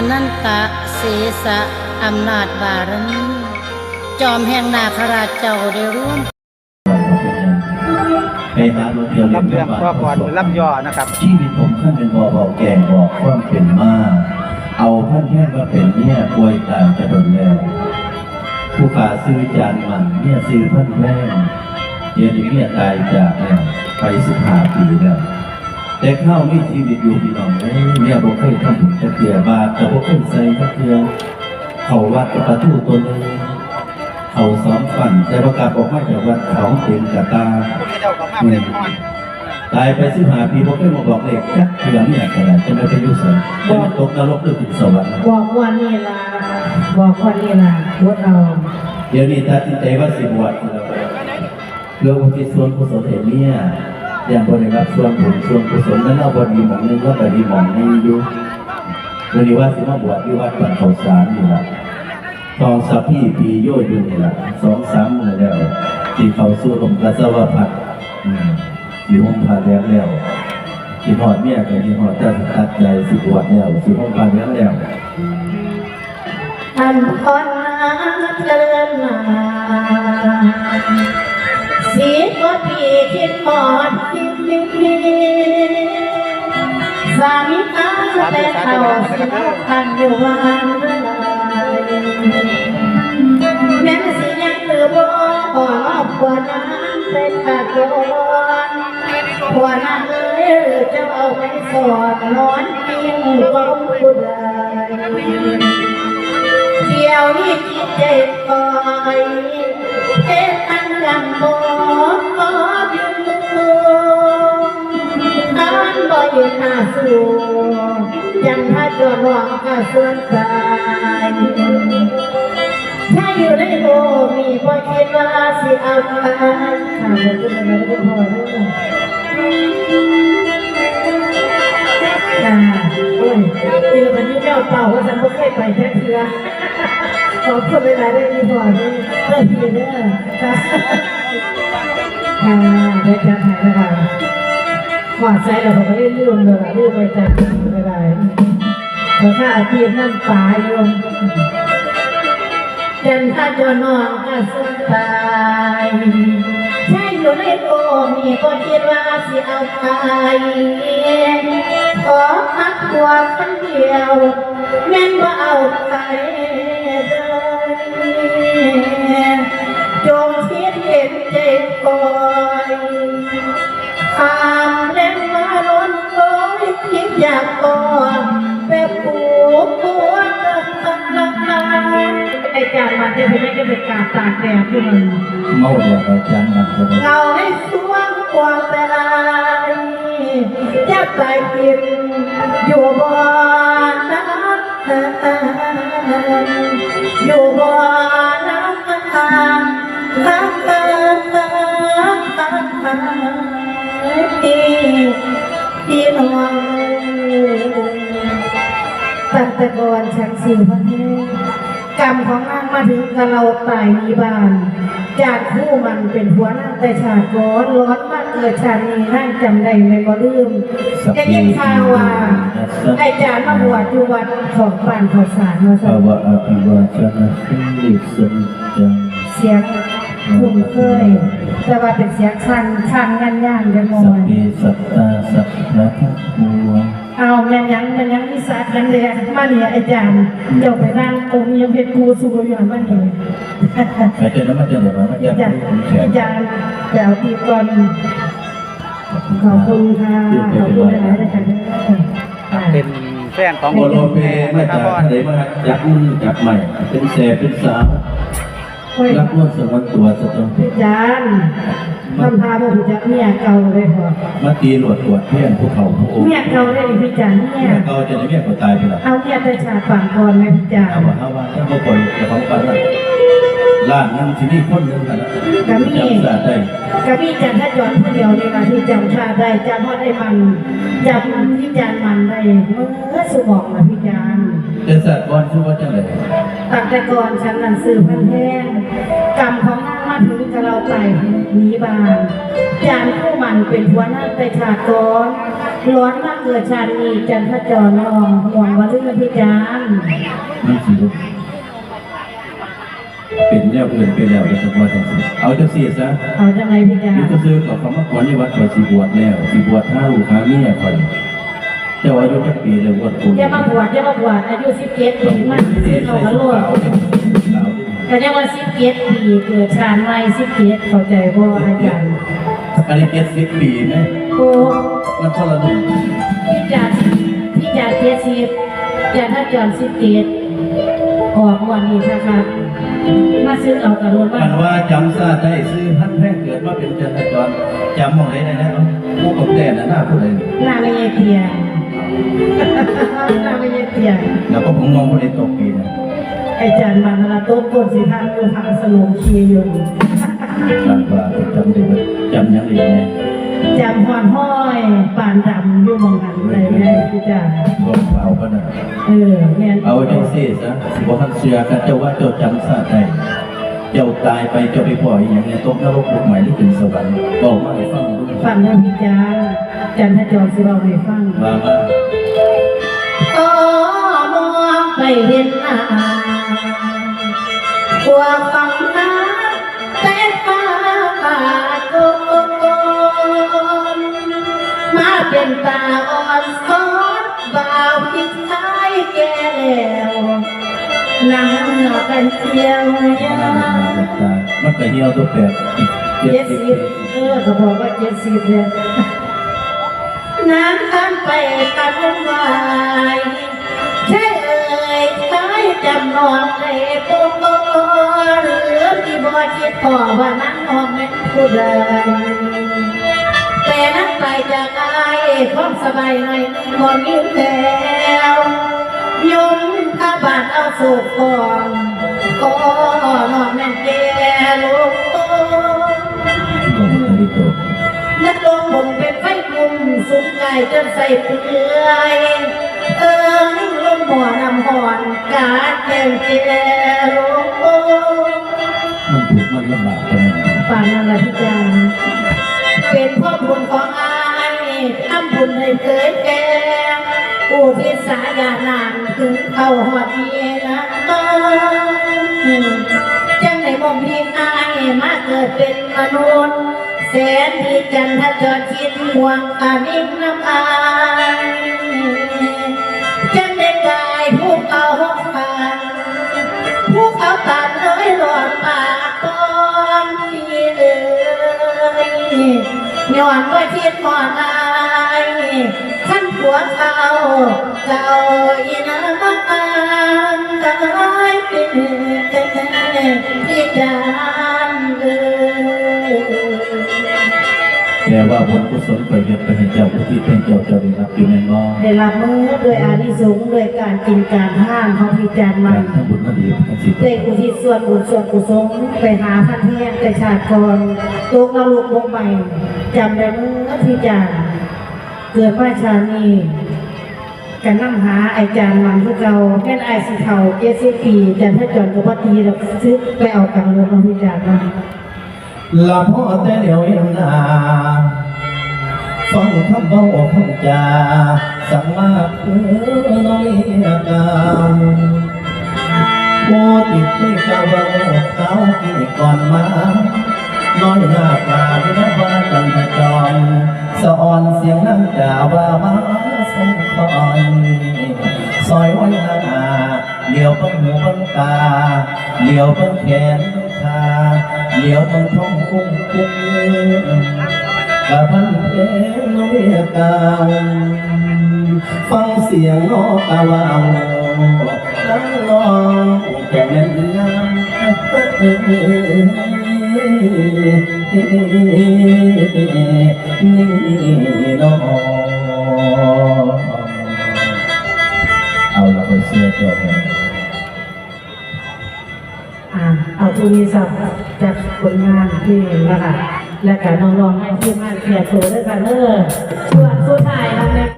อนันตะเสสะอำนาจบารมีจอมแห่งนาคราชเจ้าได้ร่วมรับเรื่องพ่อพรหรือรับย่อนะครับชีวิตผมขั้นเป็นบ่อบอกแกงบอกความเป็นมาเอาพันแค่มาเป็นเนี่ยป่วยตายจะโดนแล้ว ผู้ขาซื้อจานมันเนี่ยซื้อพันแม่เดี๋ยวนี้เนี่ยตายจากแล้วไปสิบห้าปีแล้ว แต่ข้าวมีชีวิตอยู่พี่น้องเอ้ยเนี่ยบ่เคยทำบุญตะเกียบาทแต่บ่เคยใส่ตะเกียบเขาวัดกับประตูตัวหนึงเขาสองฝันแต่ประกาศออกมาจากวัดเขาเป็นกระตาเจ้าของมาเป็นพรตายไปสิบห้าปีบ่เคยมาบอกเลขจักเทื่อเนี่ยก็ได้จะไม่ไปอยู่ไสจะไม่ตกนรกหรือขึ้นสวรรค์บอกว่านี่ล่ะบอกว่านี่ล่ะพวกเราเดี๋ยวนี้ตัดสินใจว่าสิบวชเรื่องอุทิศส่วนกุศลให้เมีย อย่างบ่ได้รับส่วนบุญส่วนกุศลนั้นเอาบ่ดีหมองนึงก็บ่ดีหมองนี้อยู่เดี๋ยวนี้ว่าสิมาบวชที่วัดบ้านเขาสารนี่ละทองสัพพี่ปีโยอยู่นี่ละสองสามมื้อแล้วที่เขาสู้ลมกระสวะพัดอืมสิห่มผ้าแดงแล้วสิหอดเมียกับสิหอดเจ้าสิตัดใจสิบวชแล้วสิห้องพาเลี้ยงแล้วอันพรนาเจริญนา สามีตาแต่เขาสิเอาพันอยู่วนเรื่อยแม่สิยังคือบ่ขอขวน้ำแต่ขาดก่อนขวน้ำเอ้ยจ้าเอาไปสอนนอนกินก็ผู้ใดเดี๋ยวนี้จิตใจคอยเอ็อันลำบาก อยู่หน้าสู่ยังถ้าตัวหวังก็ส่วนกายถ้าอยู่ในโลกมีบ่คิดว่าสิเอาไปข้าบ่จะไม่ได้พอเด้อค่ะโอ้ยเจอวันนี้เจ้าเป่าว่าฉันไม่เคยไปแค่เทือขอคุณเวลาได้ดีพอด้วยเพื่อนพี่เด้อค่ะค่ะได้การถ่ายนะคะ หวาดใจเราไม่ได้ลืมเลยลืมไปแต่ไม่ได้เพราะถ้าอาชีพนั่นป่าโยมจันทาจนองก็สุตายใช่อยู่ในโลกมีก็คิดว่าสิเอาไปขอพักตัวคนเดียวแม่นว่าเอาไปเลยจงคิดเห็นใจคอ อ้จานมันจะไม่ได้เป็นการตากแดดอยู่มันเมาเดียวกับจันมันคนเราให้สวงความแต่อายจะไปกินอยู่บ่นะอยู่บ่นะที่ที่นอนตั้งแต่ก่อนฉันสื่อพันเท กรรมของนางมาถึงกับเราตายมีบานจากคู่มันเป็นหัวหน้าแต่ชาติร้อนร้อนมากเกิดชาตินี้นั่งจำได้ไม่บ่ลืมจะยินข่าวว่าไอาจารย์มาบวชอยู่วัดของบ้านขอสารมาสัภาวะอภิวาชนะสิริสันจังเสียงคุ้นเคย แต่ว่าเป็นเสียงคันคันงันย่านกันมอสัพยเพสัตตาสัพพะทัพพวง เอาแม่ยังแม่ยังนิสัยกันเลยมาเนี่ยอาจารย์เจ้าไปนั่งองค์ยังเป็นครูสูอยู่มันเลยไปเจอแล้วมันจะเหลือมันยังอาจารย์อาจารย์เดี๋ยวตีก่อนขอบคุณค่ะขอบคุณหลายๆนะคะเป็นแฟนของโมโลเปมาจากทะเลมาจากนู่นจากใหม่ เป็นแสบเป็นสาวรักนวดสวรรค์ตัวสะตนอาจารย์ ทำพาผมจะเมียเก่าเลยพอมาตีหลวดตรวจเพี้ยนภูเขาพระองค์เมียเก่าได้พี่จารย์เมียเมียเก่าจะได้เมียก็ตายไปแล้วเอาเมียแต่ชาติฝั่งก่อนไหมพี่จารเอาย์ว่าเอาว่าถ้าบ่ปล่อยจะของปันละล้านนึงที่นี่คนหนึงกันละจำสาได้กับพี่จันถ้าย้อนผู้เดียวนี่นะที่จำชาติได้จำว่าได้มันจำพี่จารย์มันได้เมื่อสมองนะพี่จารย์แต่สัตว์ก่อนชื่อว่าจังไดตั้งแต่ก่อนฉันนั่นสื่อพันแห้งกรรมของนางมาถึงกับเรา ไปหนีบานจานผู้มันเป็นหัวหน้าไปขาดก่อนร้อนมากเกิดชาตินี้จันทจรนองห่วงวันเรื่องพิจารไม่สิลูกเป็นแนวอื่นไปแล้วจะสมว่าจังสิเอาจังสิซะเอาจังไรพิจารนี่ก็ซื้อกับคำว่าก่อนในวัดข่อยสิบวชแล้วสิบวชห้าลูกห้าเมียข่อยเจ้าอายุจักปีแล้วบวชคุณอย่ามาบวชอย่ามาบวชอายุสิบเจ็ดปีมันสิบใส่เขากระชุโลด ดขาวขาวก็เรียกว่าสิบเจ็ดปีเกิดชาติใหม่สิบเจ็ดเข้าใจบ่อาจารย์อันนี้เจ็ดสิบปีไหมโอ้มันคนละรุ่นพิจารพิจารเจ็ดสิบจันทจรสิบเจ็ดออกวันนี้ค่ะครับมาซื้อเอากระโดดบ้ามันนว่าจำซาได้ซื้อพันแท่งเกิดมาเป็นจันทจรจำมองไหนได้นะผู้กับแต่น่ะหน้าผู้ใดหน้าไม่เยเตียงหน้าไม่เยเตียงแล้วก็ผมมองผู้ใดตกปีนะ ไอจานมันละโต๊ะปนสีทางอยู่ทางสลงคีอยู่บางว่าจำได้ว่าจำยังอีกเนี่ยจำหอนห้อยปานดำอยู่หมองหันเลยแม่พี่จ้าก็เอาก็ได้เออแม่นเอาจังซี่ซะสิบ่ทันเชื่อกันเจ้าว่าเจ้าจำซาได้เจ้าตายไปเจ้าไปปล่อยอย่างเนี้ยตกนรกลูกใหม่หรือขึ้นสวรรค์บอกมาให้ฟังดูฟังนะพี่จ้าจันทจรสิเราให้ฟังว่ามาก็มองไปเห็นหน้า กว่าฟังน้ำแต่ฟ้าขาดโกนมาเป็นตาอ่อนซอนบ่าวพิดท้ายแก่แล้วนั่งนอกันเที่ยวยามันก็เหี่ยวตัวแปดเจ็ดสิบเออเขาบอกว่าเจ็ดสิบเนี่ยน้ำข้ามไปตามวนวาย ช่เอ่ยจำนองในตัวหรือที่บ่คิดพอว่านั่งนองเป็นผู้ใดแต่นั่งไปจากอายความสบายในมองยิ้มแล้วยุ่มข้าบาดเอาสูบก่อนก็นอนแม่นแก่ลูกก็มันได้ตัวนักลงบนเป็นไฟกลุ่มสุกไก่จนใส่เปลือย มันถูกมันลำบากกันปานนันละพี่จางเป็นพ่อบุญของอายทำบุญให้เกิดแก่ผู้พิสายานานถึงเข้าหอดเยนะจังในมองเพียงอายมาเกิดเป็นมนุษย์แสนดีจันทจรคิดห่วงอานิมน้ำอาย ย้อนว่าคิดพอดอายขั้นผัวเขาเจ้าอีน้ำตายเป็นพี่จานเแต่ว่าผลกุศลไปเฮ็ดไปให้เจ้าผู้ที่เป็นเจ้าเจ้าได้รับอยู่ในมอได้รับมือโดยอานิสงส์โดยการกินการท่านของพิจารณ์มักานรทำบุญมาดีทั้งสิบได้อุทิศส่วนบุญส่วนกุศลไปหาพันแท้งแต่ชาติก่อนตัวกระลูกลงไปจำได้มือพิจารณ์เกิดมาชาตินี้กันนั่งหาไอาจารย์มันพวกเราแม่นไอสิเขาเจดสิบปีจันทจรกับวัตีเราซื้อไปเอาตังค์รถมาพิจารณ์มา ละพ่อแต่เดียวเห็นหน้าฟังคำเบาคำจาสังมาเพื่อน้อยกามโมติดที่กะเบาเขากี่ก่อนมาน้อยหน้าปลาที่นับว่าตันทจรสอนเสียงนั่งจ่าว่ามาสังคอยซอยไว้หน้าเหลียวเบิ่งหูเบิ่งตาเหลียวเบิ่งแขนเบิ่งขา เดี๋ยวมังท้องกุ้งกุ้งกะพันเพลงน้อยกาฟังเสียงนอกกะวาวนั่งนองแต่เน้นงามนี่ เอาทุนศัพท์จากผลงานที่นะคะและการน้องๆให้ที่มาเสียตัวด้วยกันเออส่วนสุดท้ายน้องแม่